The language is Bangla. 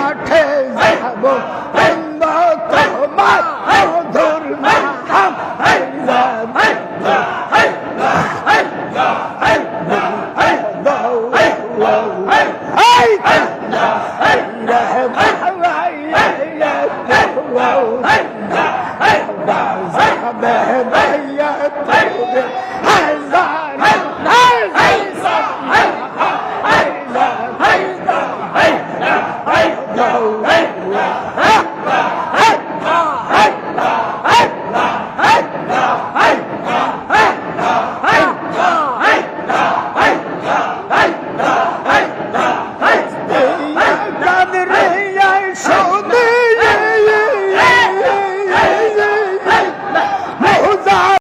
আঠে যাব তোমার মধুর নাম Hey! Hey!